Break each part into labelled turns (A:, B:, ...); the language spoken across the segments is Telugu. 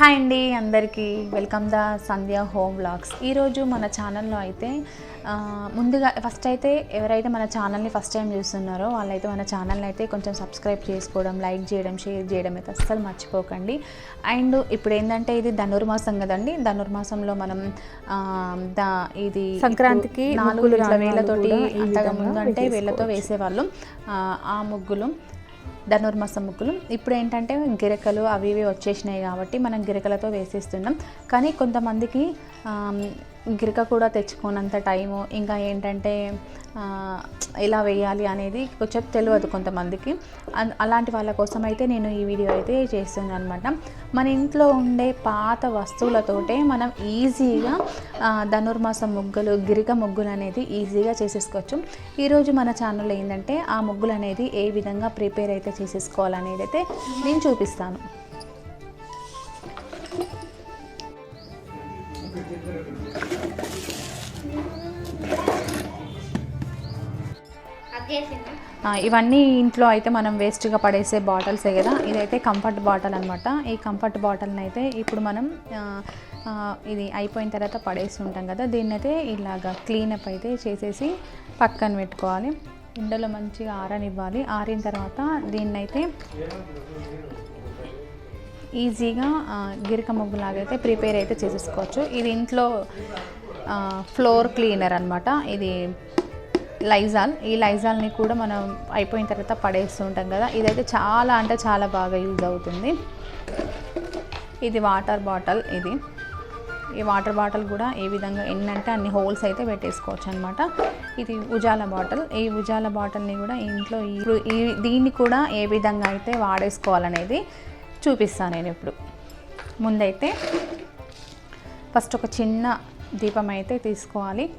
A: హాయ్ అండి అందరికీ welcome the Sandhya home vlogs. ఈరోజు మన ఛానల్లో అయితే ముందుగా ఫస్ట్ అయితే ఎవరైతే మన ఛానల్ని ఫస్ట్ టైం చూస్తున్నారో వాళ్ళైతే మన ఛానల్ని అయితే కొంచెం సబ్స్క్రైబ్ చేసుకోవడం లైక్ చేయడం షేర్ చేయడం అయితే అస్సలు మర్చిపోకండి. అండ్ ఇప్పుడు ఏంటంటే ఇది ధనుర్మాసం కదండి ధనుర్మాసంలో మనం ఇది
B: సంక్రాంతికి
A: నాలుగు వేలతోటి అంతగా ముందు అంటే వేళ్ళతో. వేసేవాళ్ళు. ఆ ముగ్గులు ధనుర్మాసం ముగ్గులు. ఇప్పుడు ఏంటంటే గిరకలు అవి ఇవి వచ్చేసినాయి కాబట్టి మనం గిరకలతో వేసేస్తున్నాం. కానీ కొంతమందికి గిరక కూడా తెచ్చుకోనంత టైము. ఇంకా ఏంటంటే ఎలా వేయాలి అనేది కొంచెం తెలియదు కొంతమందికి. అలాంటి వాళ్ళ కోసం అయితే నేను ఈ వీడియో అయితే చేస్తున్నాను అనమాట మన ఇంట్లో ఉండే పాత వస్తువులతోటే మనం ఈజీగా ధనుర్మాస ముగ్గులు గిరిక ముగ్గులు అనేది ఈజీగా చేసేసుకోవచ్చు. ఈరోజు మన ఛానల్లో ఏంటంటే ఆ ముగ్గులు అనేది ఏ విధంగా ప్రిపేర్ అయితే చేసేసుకోవాలనేది అయితే నేను చూపిస్తాను. ఇవన్నీ ఇంట్లో అయితే మనం వేస్ట్గా పడేసే బాటిల్సే కదా ఇదైతే కంఫర్ట్ బాటిల్ అనమాట ఈ కంఫర్ట్ బాటిల్ని అయితే ఇప్పుడు మనం ఇది అయిపోయిన తర్వాత పడేసి ఉంటాం కదా దీన్ని అయితే ఇలాగ క్లీనప్ అయితే చేసేసి పక్కన పెట్టుకోవాలి. ఎండలో మంచిగా ఆరనివ్వాలి. ఆరిన తర్వాత దీన్నైతే ఈజీగా గిరిక ముగ్గులాగా అయితే ప్రిపేర్ అయితే చేసేసుకోవచ్చు. ఇది ఇంట్లో ఫ్లోర్ క్లీనర్ అనమాట ఇది లైజాల్ ఈ లైజాల్ని కూడా మనం అయిపోయిన తర్వాత పడేస్తూ ఉంటాం కదా. ఇదైతే చాలా అంటే చాలా బాగా యూజ్ అవుతుంది. ఇది వాటర్ బాటిల్ ఇది. ఈ వాటర్ బాటిల్ కూడా ఏ విధంగా ఎన్నంటే అన్ని హోల్స్ అయితే పెట్టేసుకోవచ్చు అనమాట ఇది ఉజాల బాటిల్. ఈ ఉజాల బాటిల్ని కూడా ఇంట్లో ఈ- ఈ దీన్ని కూడా ఏ విధంగా అయితే వాడేసుకోవాలనేది చూపిస్తాను నేను ఇప్పుడు. ముందైతే ఫస్ట్ ఒక చిన్న దీపం అయితే తీసుకోవాలి.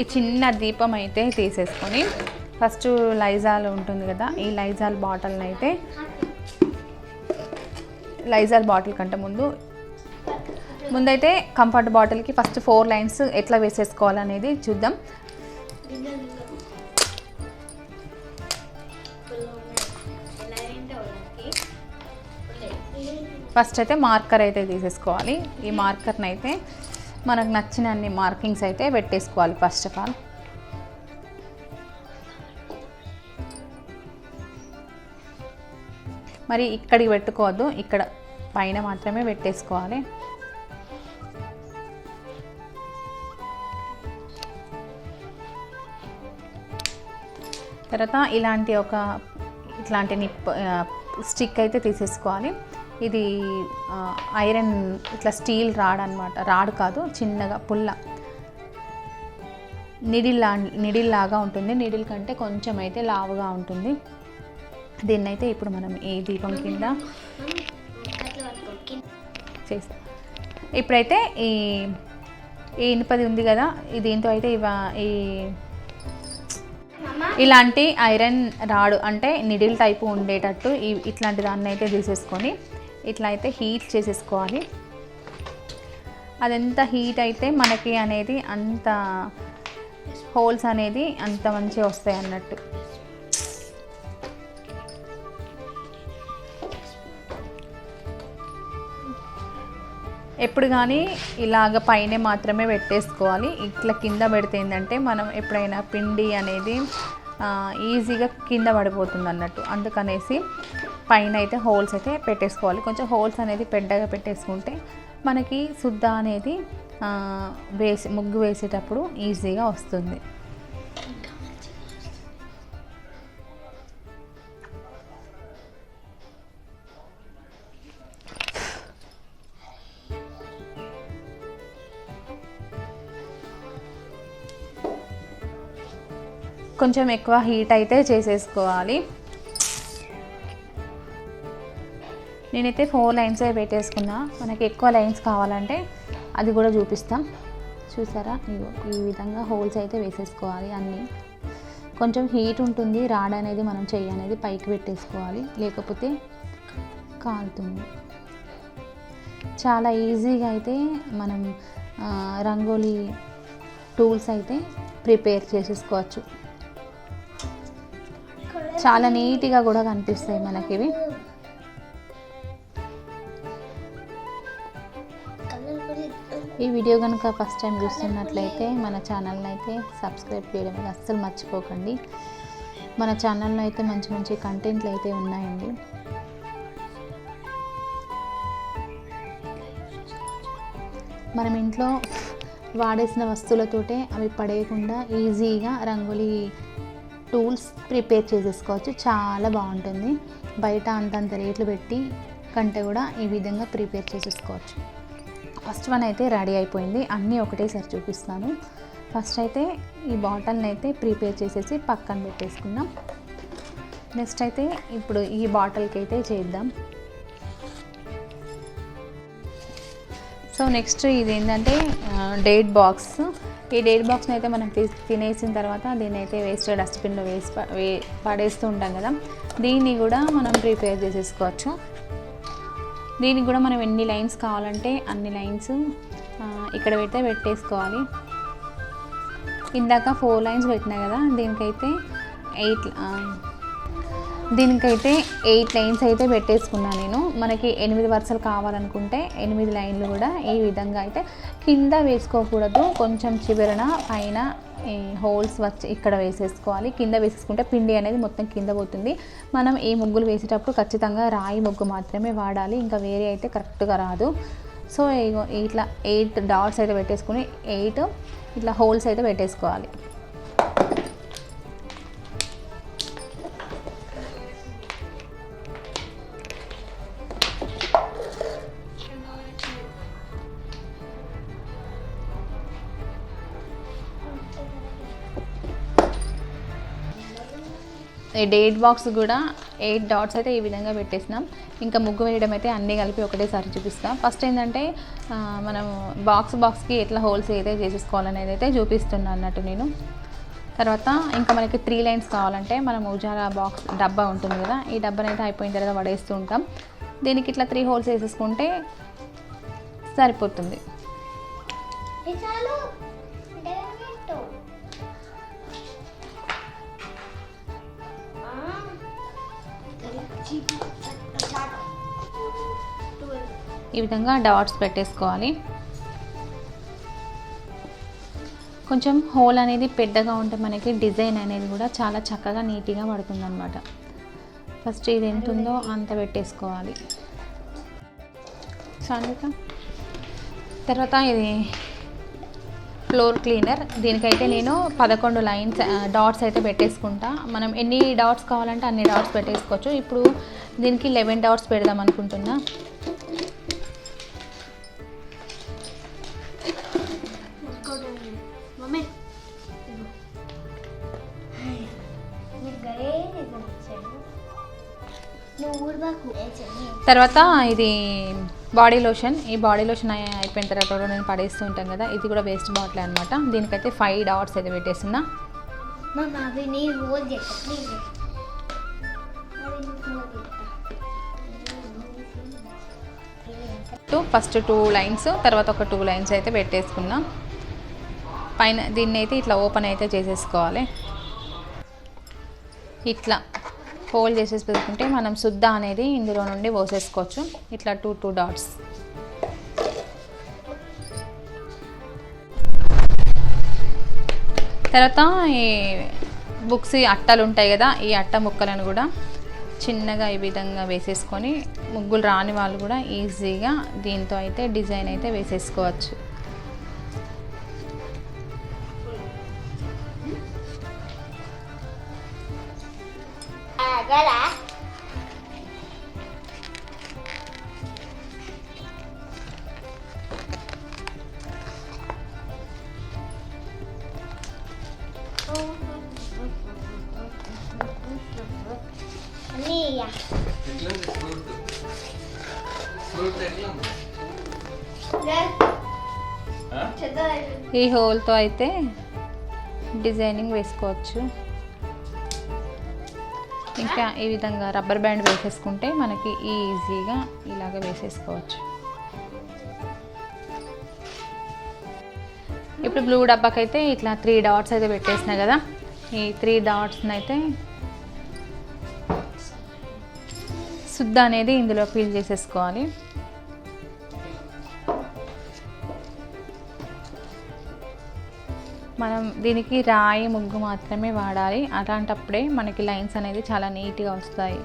A: ఈ చిన్న దీపం అయితే తీసేసుకొని ఫస్ట్ లైజాల్ ఉంటుంది కదా ఈ లైజాల్ బాటిల్ని అయితే లైజాల్ బాటిల్ కంటే ముందు ముందైతే కంఫర్ట్ బాటిల్కి ఫస్ట్ ఫోర్ లైన్స్ ఎట్లా వేసేసుకోవాలనేది చూద్దాం. ఫస్ట్ అయితే మార్కర్ అయితే తీసేసుకోవాలి. ఈ మార్కర్ని అయితే మనకు నచ్చిన అన్ని మార్కింగ్స్ అయితే పెట్టేసుకోవాలి ఫస్ట్ ఆఫ్ ఆల్. మరి ఇక్కడికి పెట్టుకోవద్దు ఇక్కడ పైన మాత్రమే పెట్టేసుకోవాలి. తర్వాత ఇలాంటి ఒక ఇట్లాంటి నిప్ స్టిక్ అయితే తీసేసుకోవాలి. ఇది ఐరన్ ఇట్లా స్టీల్ రాడ్ అనమాట రాడ్ కాదు చిన్నగా పుల్ల. నిడిల్ నిడిల్లాగా నిడిల్ లాగా ఉంటుంది. నిడిల్ కంటే కొంచెం అయితే లావుగా ఉంటుంది. దీన్ని అయితే ఇప్పుడు మనం ఈ దీపం కింద చేస్తాం. ఇప్పుడైతే ఈ ఈ ఇనుపది ఉంది కదా దీంతో అయితే ఇవ ఈ ఇలాంటి ఐరన్ రాడు అంటే నిడిల్ టైపు ఉండేటట్టు ఇట్లాంటి దాన్ని అయితే తీసేసుకొని ఇట్లా అయితే హీట్ చేసేసుకోవాలి. అదెంత హీట్ అయితే మనకి అనేది అంత హోల్స్ అనేది అంత మంచిగా వస్తాయి అన్నట్టు. ఎప్పుడు కానీ ఇలాగ పైన మాత్రమే పెట్టేసుకోవాలి. ఇట్లా కింద పెడితే ఏంటంటే మనం ఎప్పుడైనా పిండి అనేది ఈజీగా కింద పడిపోతుంది అన్నట్టు. అందుకనేసి పైన అయితే హోల్స్ అయితే పెట్టేసుకోవాలి. కొంచెం హోల్స్ అనేది పెద్దగా పెట్టేసుకుంటే మనకి శుద్ధ అనేది వేసి ముగ్గు వేసేటప్పుడు ఈజీగా వస్తుంది. కొంచెం ఎక్కువ హీట్ అయితే చేసేసుకోవాలి. నేనైతే ఫోర్ లైన్స్ పెట్టేసుకున్నా. మనకి ఎక్కువ లైన్స్ కావాలంటే అది కూడా చూపిస్తాం. చూసారా? ఇగో ఈ విధంగా హోల్స్ అయితే వేసేసుకోవాలి అన్నీ. కొంచెం హీట్ ఉంటుంది రాడ్ అనేది మనం చెయ్యి అనేది పైకి పెట్టేసుకోవాలి. లేకపోతే కాలుతుంది. చాలా ఈజీగా అయితే మనం రంగోలీ టూల్స్ అయితే ప్రిపేర్ చేసేసుకోవచ్చు. చాలా నీట్గా కూడా కనిపిస్తాయి మనకి ఇవి ఈ వీడియో కనుక ఫస్ట్ టైం చూస్తున్నట్లయితే మన ఛానల్ని అయితే సబ్స్క్రైబ్ చేయడం అస్సలు మర్చిపోకండి. మన ఛానల్లో అయితే మంచి మంచి కంటెంట్లు అయితే ఉన్నాయండి. మనం ఇంట్లో వాడేసిన వస్తువులతోటే అవి పడేయకుండా ఈజీగా రంగోలీ టూల్స్ ప్రిపేర్ చేసేసుకోవచ్చు. చాలా బాగుంటుంది. బయట అంతంత రేట్లు పెట్టి కంటే కూడా ఈ విధంగా ప్రిపేర్ చేసేసుకోవచ్చు. ఫస్ట్ వన్ అయితే రెడీ అయిపోయింది. అన్నీ ఒకటేసారి చూపిస్తాను ఫస్ట్ అయితే ఈ బాటిల్ని అయితే ప్రిపేర్ చేసేసి పక్కన పెట్టేసుకుందాం. నెక్స్ట్ అయితే ఇప్పుడు ఈ బాటిల్కి అయితే చేద్దాం. సో నెక్స్ట్ ఇది ఏంటంటే డేట్ బాక్స్. ఈ డేట్ బాక్స్ని అయితే మనం తినేసిన తర్వాత దీన్ని అయితే వేస్ట్ డస్ట్బిన్లో వేసి వే పడేస్తూ ఉంటాం కదా. దీన్ని కూడా మనం ప్రిపేర్ చేసేసుకోవచ్చు. దీనికి కూడా మనం ఎన్ని లైన్స్ కావాలంటే అన్ని లైన్స్ ఇక్కడ పెడితే పెట్టేసుకోవాలి. ఇందాక ఫోర్ లైన్స్ పెట్టినా కదా దీనికైతే ఎయిట్ దీనికైతే ఎయిట్ లైన్స్ అయితే పెట్టేసుకున్నాను నేను. మనకి ఎనిమిది వరుసలు కావాలనుకుంటే ఎనిమిది లైన్లు కూడా ఈ విధంగా అయితే కింద వేసుకోకూడదు. కొంచెం చివరన పైన హోల్స్ వచ్చి ఇక్కడ వేసేసుకోవాలి. కింద వేసేసుకుంటే పిండి అనేది మొత్తం కింద పోతుంది. మనం ఈ ముగ్గులు వేసేటప్పుడు ఖచ్చితంగా రాయి ముగ్గు మాత్రమే వాడాలి. ఇంకా వేరే అయితే కరెక్ట్గా రాదు. సో ఇగో ఇట్లా ఎయిట్ డాట్స్ అయితే పెట్టేసుకుని ఎయిట్ ఇట్లా హోల్స్ అయితే పెట్టేసుకోవాలి. డేట్ బాక్స్ కూడా ఎయిట్ డాట్స్ అయితే ఈ విధంగా పెట్టేసినాం. ఇంకా ముగ్గు వేయడం అయితే అన్నీ కలిపి ఒకటేసారి చూపిస్తాం. ఫస్ట్ ఏంటంటే మనం బాక్స్ బాక్స్కి ఎట్లా హోల్స్ అయితే చేసేసుకోవాలనేది అయితే చూపిస్తున్నాను అన్నట్టు నేను. తర్వాత ఇంకా మనకి త్రీ లైన్స్ కావాలంటే మనం ఉజాలా బాక్స్ డబ్బా ఉంటుంది కదా ఈ డబ్బాని అయితే అయిపోయిన తర్వాత పడేస్తూ ఉంటాం. దీనికి ఇట్లా త్రీ హోల్స్ వేసేసుకుంటే సరిపోతుంది. ఈ విధంగా డాట్స్ పెట్టేసుకోవాలి. కొంచెం హోల్ అనేది పెద్దగా ఉంటే మనకి డిజైన్ అనేది కూడా చాలా చక్కగా నీట్గా పడుతుంది అనమాట ఫస్ట్ ఇది ఎంత ఉందో అంత పెట్టేసుకోవాలి. సాన్విక తర్వాత ఇది ఫ్లోర్ క్లీనర్ దీనికైతే నేను పదకొండు లైన్స్ డాట్స్ అయితే పెట్టేసుకుంటా. మనం ఎన్ని డాట్స్ కావాలంటే అన్ని డాట్స్ పెట్టేసుకోవచ్చు. ఇప్పుడు దీనికి లెవెన్ డాట్స్ పెడదాం అనుకుంటున్నా. తర్వాత ఇది బాడీ లోషన్. ఈ బాడీ లోషన్ అయి- అయిపోయిన తర్వాత కూడా నేను పడేస్తూ ఉంటాం కదా ఇది కూడా వేస్ట్ బాటిల్ అనమాట దీనికైతే ఫైవ్ డాట్స్ అయితే పెట్టేస్తున్నా. టూ ఫస్ట్ టూ లైన్స్ తర్వాత ఒక టూ లైన్స్ అయితే పెట్టేసుకున్నాం. పైన దీన్ని అయితే ఇట్లా ఓపెన్ అయితే చేసేసుకోవాలి. ఇట్లా. ఫోల్డ్ చేసేసి పెట్టుకుంటే మనం శుద్ధ అనేది ఇందులో నుండి పోసేసుకోవచ్చు. ఇట్లా టూ టూ డాట్స్. తర్వాత ఈ బుక్స్ ఈ అట్టలు ఉంటాయి కదా ఈ అట్ట ముక్కలను కూడా చిన్నగా ఈ విధంగా వేసేసుకొని ముగ్గులు రాని వాళ్ళు కూడా ఈజీగా దీంతో అయితే డిజైన్ అయితే వేసేసుకోవచ్చు. ఈ హోల్తో అయితే డిజైనింగ్ వేసుకోవచ్చు. ఇంకా ఈ విధంగా రబ్బర్ బ్యాండ్ వేసేసుకుంటే మనకి ఈజీగా ఇలాగ వేసేసుకోవచ్చు. ఇప్పుడు బ్లూ డబ్బాకైతే ఇట్లా త్రీ డాట్స్ అయితే పెట్టేసిన కదా ఈ త్రీ డాట్స్ని అయితే సుద్ద అనేది ఇందులో ఫీల్ చేసేసుకోవాలి. మనం దీనికి రాయి ముగ్గు మాత్రమే వాడాలి. అలాంటప్పుడే మనకి లైన్స్ అనేది చాలా నీట్గా వస్తాయి.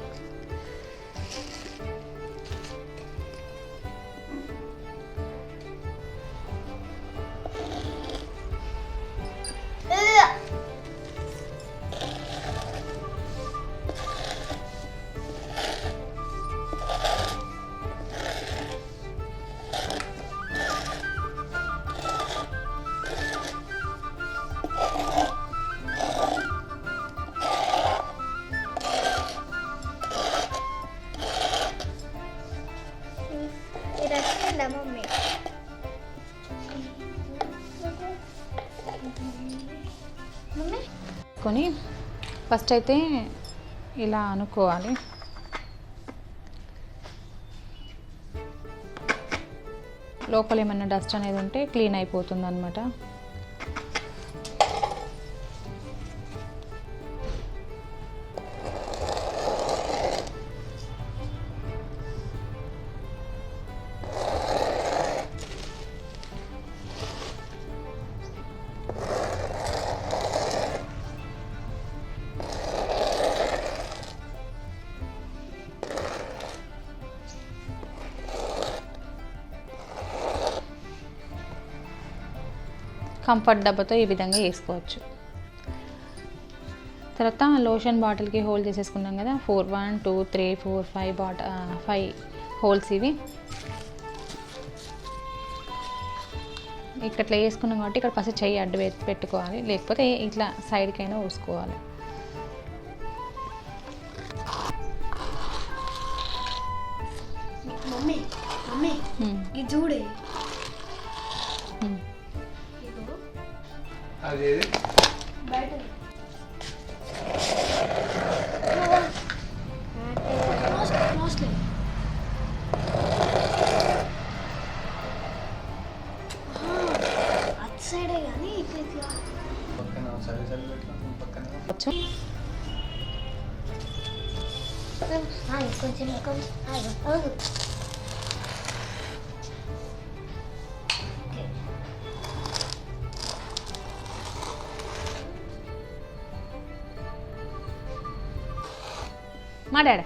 A: కొని ఫస్ట్ అయితే ఇలా అనుకోవాలి. లోపల ఏమైనా డస్ట్ అనేది ఉంటే క్లీన్ అయిపోతుంది అనమాట కంఫర్ట్ డబ్బాతో ఈ విధంగా వేసుకోవచ్చు. తర్వాత లోషన్ బాటిల్కి హోల్ చేసేసుకున్నాం కదా four one two three four five బాట ఫైవ్ హోల్స్ ఇవి. ఇక్కడ వేసుకున్నాం కాబట్టి ఇక్కడ ఫస్ట్ చెయ్యి అడ్డు పెట్టుకోవాలి లేకపోతే ఇట్లా సైడ్కైనా ఊసుకోవాలి.
B: మమ్మీ మమ్మీ చూడే.
C: అది ఏది?
B: సైడే కానీ ఇట్లా ఇట్లా
C: పక్కన. సరి సరి పక్కన
B: కొంచెం కొంచెం
A: మా డాడీ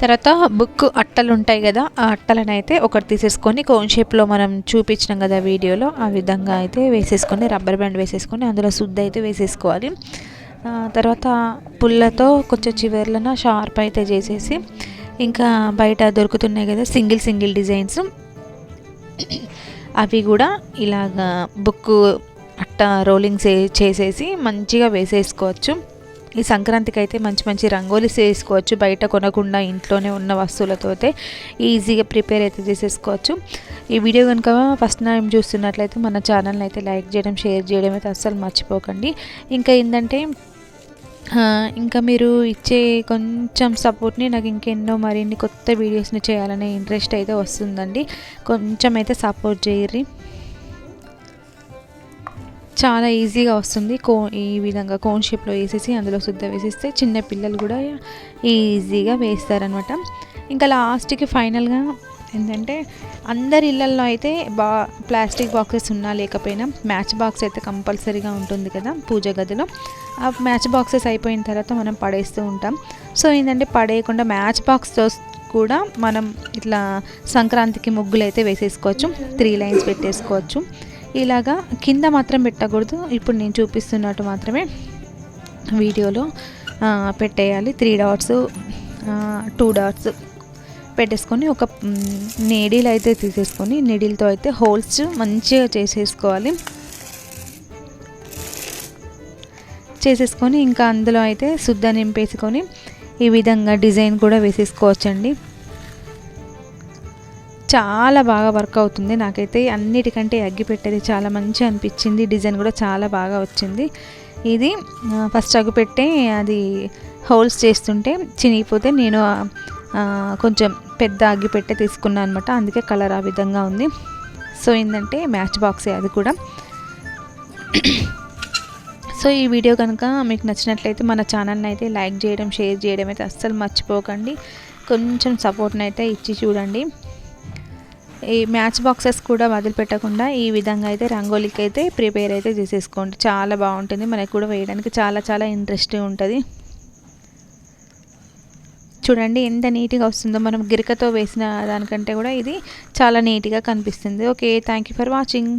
A: తర్వాత బుక్ అట్టలు ఉంటాయి కదా ఆ అట్టలను అయితే ఒకటి తీసేసుకొని కోన్ షేప్లో మనం చూపించినాం కదా వీడియోలో ఆ విధంగా అయితే వేసేసుకొని రబ్బర్ బ్యాండ్ వేసేసుకొని అందులో శుద్ధ అయితే వేసేసుకోవాలి. తర్వాత పుల్లతో కొంచెం చివర్లన షార్ప్ అయితే చేసేసి ఇంకా బయట దొరుకుతున్నాయి కదా సింగిల్ సింగిల్ డిజైన్స్. అవి కూడా ఇలాగా బుక్ అట్ట రోలింగ్ చేసేసి మంచిగా వేసేసుకోవచ్చు. ఈ సంక్రాంతికి అయితే మంచి మంచి రంగోలీస్ వేసుకోవచ్చు బయట కొనకుండా ఇంట్లోనే ఉన్న వస్తువులతో అయితే ఈజీగా ప్రిపేర్ అయితే చేసేసుకోవచ్చు. ఈ వీడియో కనుక ఫస్ట్ టైం చూస్తున్నట్లయితే మన ఛానల్ని అయితే లైక్ చేయడం షేర్ చేయడం అయితే అస్సలు మర్చిపోకండి. ఇంకా ఏంటంటే ఇంకా మీరు ఇచ్చే కొంచెం సపోర్ట్ని నాకు ఇంకెన్నో మరిన్ని కొత్త వీడియోస్ని చేయాలనే ఇంట్రెస్ట్ అయితే వస్తుందండి. కొంచెం అయితే సపోర్ట్ చేయర్రి. చాలా ఈజీగా వస్తుంది. కో ఈ విధంగా కోన్ షేప్లో వేసేసి అందులో శుద్ధ వేసేస్తే చిన్న పిల్లలు కూడా ఈజీగా వేస్తారనమాట ఇంకా లాస్ట్కి ఫైనల్గా ఏంటంటే అందరి ఇళ్ళల్లో అయితే బా ప్లాస్టిక్ బాక్సెస్ ఉన్నా లేకపోయినా మ్యాచ్ బాక్స్ అయితే కంపల్సరీగా ఉంటుంది కదా పూజ గదిలో. ఆ మ్యాచ్ బాక్సెస్ అయిపోయిన తర్వాత మనం పడేస్తూ ఉంటాం. సో ఏంటంటే పడేయకుండా మ్యాచ్ బాక్స్తో కూడా మనం ఇట్లా సంక్రాంతికి ముగ్గులు అయితే వేసేసుకోవచ్చు. త్రీ లైన్స్ పెట్టేసుకోవచ్చు. ఇలాగా కింద మాత్రం పెట్టకూడదు. ఇప్పుడు నేను చూపిస్తున్నట్టు మాత్రమే వీడియోలో పెట్టేయాలి. త్రీ డాట్స్ టూ డాట్స్ పెట్టేసుకొని ఒక నీడిల్ అయితే తీసేసుకొని నీడిల్తో అయితే హోల్స్ మంచిగా చేసేసుకోవాలి. చేసేసుకొని ఇంకా అందులో అయితే శుద్ధ నింపేసుకొని ఈ విధంగా డిజైన్ కూడా వేసేసుకోవచ్చండి. చాలా బాగా వర్క్ అవుతుంది. నాకైతే అన్నిటికంటే అగ్గి పెట్టేది చాలా మంచి అనిపించింది. డిజైన్ కూడా చాలా బాగా వచ్చింది. ఇది ఫస్ట్ అగ్గు పెట్టే అది హోల్స్ చేస్తుంటే చినిగిపోతే నేను కొంచెం పెద్ద అగ్గి పెట్టే తీసుకున్నాను అనమాట అందుకే కలర్ ఆ విధంగా ఉంది. సో ఏంటంటే మ్యాచ్ బాక్సే అది కూడా. సో ఈ వీడియో కనుక మీకు నచ్చినట్లయితే మన ఛానల్ని అయితే లైక్ చేయడం షేర్ చేయడం అయితే అస్సలు మర్చిపోకండి. కొంచెం సపోర్ట్ని అయితే ఇచ్చి చూడండి. ఈ మ్యాచ్ బాక్సెస్ కూడా వదిలిపెట్టకుండా ఈ విధంగా అయితే రంగోలీకి అయితే ప్రిపేర్ అయితే చేసేసుకోండి. చాలా బాగుంటుంది. మనకు కూడా వేయడానికి చాలా చాలా ఇంట్రెస్టింగ్ ఉంటుంది. చూడండి ఎంత నీట్గా వస్తుందో. మనం గిరికతో వేసిన దానికంటే కూడా ఇది చాలా నీట్గా కనిపిస్తుంది. Okay thank you for watching